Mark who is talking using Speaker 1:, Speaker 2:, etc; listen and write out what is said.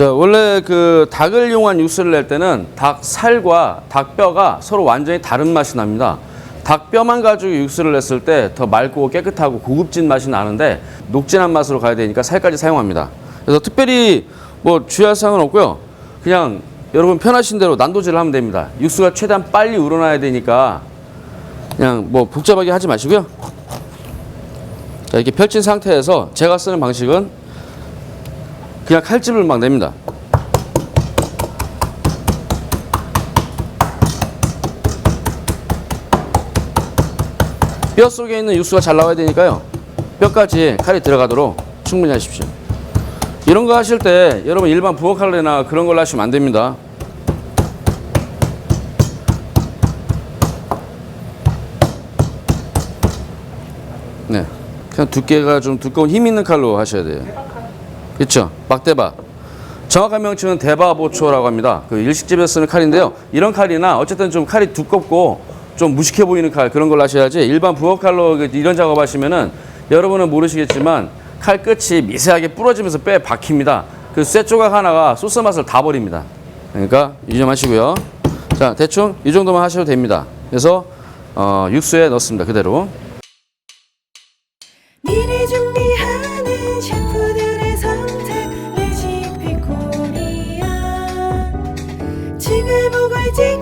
Speaker 1: 자, 원래 그 닭을 이용한 육수를 낼 때는 닭 살과 닭뼈가 서로 완전히 다른 맛이 납니다. 닭뼈만 가지고 육수를 냈을 때 더 맑고 깨끗하고 고급진 맛이 나는데 녹진한 맛으로 가야 되니까 살까지 사용합니다. 그래서 특별히 뭐 주의할 사항은 없고요. 그냥 여러분 편하신 대로 난도질을 하면 됩니다. 육수가 최대한 빨리 우러나야 되니까 그냥 뭐 복잡하게 하지 마시고요. 자, 이렇게 펼친 상태에서 제가 쓰는 방식은 그냥 칼집을 막 냅니다. 뼈 속에 있는 육수가 잘 나와야 되니까요. 뼈까지 칼이 들어가도록 충분히 하십시오. 이런 거 하실 때 여러분 일반 부엌 칼레나 그런 걸로 하시면 안 됩니다. 네. 그냥 두께가 좀 두꺼운 힘 있는 칼로 하셔야 돼요. 그렇죠. 막대박. 정확한 명칭은 대바보초라고 합니다. 그 일식집에서 쓰는 칼인데요. 이런 칼이나 어쨌든 좀 칼이 두껍고 좀 무식해 보이는 칼 그런 걸로 하셔야지 일반 부엌 칼로 그 이런 작업 하시면은 여러분은 모르시겠지만 칼 끝이 미세하게 부러지면서 뼈에 박힙니다. 그 쇠 조각 하나가 소스 맛을 다 버립니다. 그러니까 유념하시고요. 자 대충 이 정도만 하셔도 됩니다. 그래서 어, 육수에 넣습니다. 그대로. 夜不归尽